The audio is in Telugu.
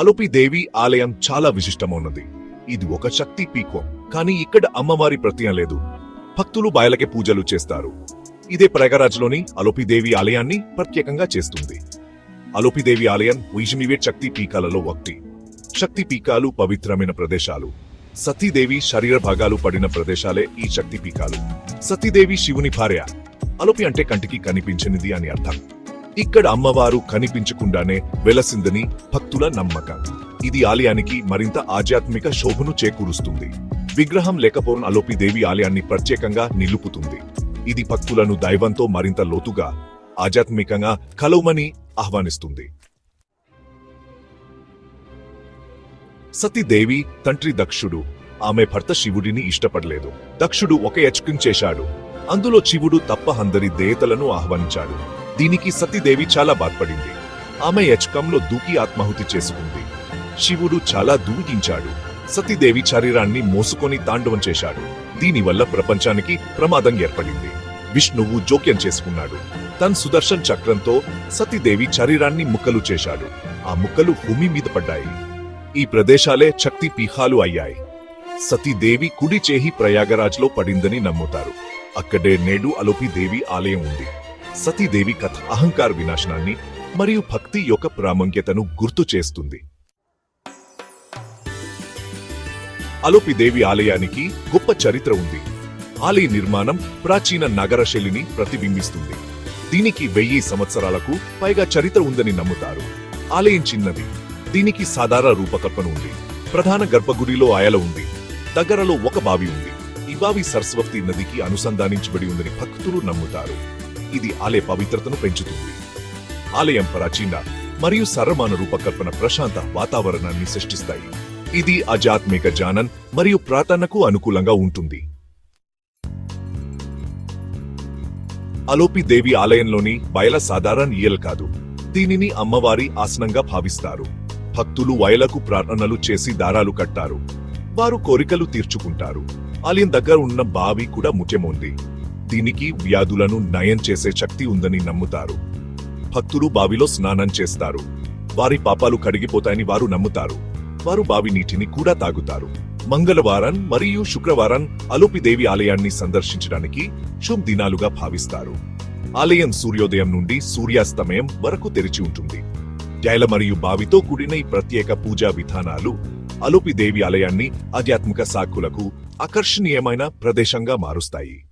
అలోపి దేవి ఆలయం చాలా విశిష్టమైనది. ఇది ఒక శక్తి పీఠం కానీ ఇక్కడ అమ్మవారి ప్రత్యయం లేదు. భక్తులు బయలకే పూజలు చేస్తారు. ఇదే ప్రయాగరాజ్లోని అలోపిదేవి ఆలయాన్ని ప్రత్యేకంగా చేస్తుంది. అలోపిదేవి ఆలయం వైష్ణవీయ శక్తి పీకాలలో ఒకటి. శక్తి పీకాలు పవిత్రమైన ప్రదేశాలు. సతీదేవి శరీర భాగాలు పడిన ప్రదేశాలే ఈ శక్తి పీకాలు సతీదేవి శివుని భార్య. అలోపి అంటే కంటికి కనిపించనిది అని అర్థం. ఇక్కడ అమ్మవారు కనిపించకుండానే వెలసిందని భక్తుల నమ్మకం. ఇది ఆలయానికి మరింత ఆధ్యాత్మిక శోభను చేకూరుస్తుంది. విగ్రహం లేకపోవడం అలోపిదేవి ఆలయాన్ని ప్రత్యేకంగా నిలుపుతుంది. ఇది భక్తులను దైవంతో మరింత లోతుగా ఆధ్యాత్మికంగా కలవమని ఆహ్వానిస్తుంది. సతీదేవి తండ్రి దక్షుడు. ఆమె భర్త శివుడిని ఇష్టపడలేదు. దక్షుడు ఒక యజ్ఞం చేశాడు. అందులో శివుడు తప్ప అందరి దేవతలను ఆహ్వానించాడు. దీనికి సతీదేవి చాలా బాధపడింది. ఆమె యచకంలో దూకి ఆత్మాహుతి చేసుకుంది. శివుడు చాలా దూకించాడు. సతీదేవి శరీరాన్ని మోసుకొని తాండవం చేశాడు. దీనివల్ల ప్రపంచానికి ప్రమాదం ఏర్పడింది. విష్ణువు జోక్యం చేసుకున్నాడు. తన సుదర్శన్ చక్రంతో సతీదేవి శరీరాన్ని ముక్కలు చేశాడు. ఆ ముక్కలు భూమి మీద పడ్డాయి. ఈ ప్రదేశాలే శక్తి పీహాలు అయ్యాయి. సతీదేవి కుడి చేహి ప్రయాగరాజ్లో పడిందని నమ్ముతారు. అక్కడే నేడు అలోపిదేవి ఆలయం ఉంది. సతీదేవి కథ అహంకార వినాశనాన్ని మరియు భక్తి యొక్క ప్రాముఖ్యతను గుర్తు చేస్తుంది. అలోపిదేవి ఆలయానికి గొప్ప చరిత్ర ఉంది. ఆలయ నిర్మాణం ప్రాచీన నగర శైలిని ప్రతిబింబిస్తుంది. దీనికి వెయ్యి సంవత్సరాలకు పైగా చరిత్ర ఉందని నమ్ముతారు. ఆలయం చిన్నది. దీనికి సాధారణ రూపకల్పన ఉంది. ప్రధాన గర్భగుడిలో ఆయల ఉంది. దగ్గరలో ఒక బావి ఉంది. ఈ బావి సరస్వతి నదికి అనుసంధానించబడి ఉందని భక్తులు నమ్ముతారు. ఇది ఆలయ పవిత్రతను పెంచుతుంది. ఆలయం ప్రాచీన మరియు సరమాన రూపకల్పన ప్రశాంత వాతావరణాన్ని సృష్టిస్తాయి. ఇది ఆధ్యాత్మిక జానన్ మరియు ప్రార్థనకు అనుకూలంగా ఉంటుంది. అలోపి దేవి ఆలయంలోని బయల సాధారణ ఈయల్ కాదు. దీనిని అమ్మవారి ఆసనంగా భావిస్తారు. భక్తులు వయలకు ప్రార్థనలు చేసి దారాలు కట్టారు. వారు కోరికలు తీర్చుకుంటారు. ఆలయం దగ్గర ఉన్న బావి కూడా ముఖ్యముంది. దీనికి వ్యాధులను నయం చేసే శక్తి ఉందని నమ్ముతారు. భక్తులు బావిలో స్నానం చేస్తారు. వారి పాపాలు కడిగిపోతాయని వారు నమ్ముతారు. వారు బావి నీటిని కూడా తాగుతారు. మంగళవారం మరియు శుక్రవారం అలోపిదేవి ఆలయాన్ని సందర్శించడానికి శుభ దినాలుగా భావిస్తారు. ఆలయం సూర్యోదయం నుండి సూర్యాస్తమయం వరకు తెరిచి ఉంటుంది. జైల మరియు బావితో కూడిన ఈ ప్రత్యేక పూజా విధానాలు అలోపిదేవి ఆలయాన్ని ఆధ్యాత్మిక సాకులకు ఆకర్షణీయమైన ప్రదేశంగా మారుస్తాయి.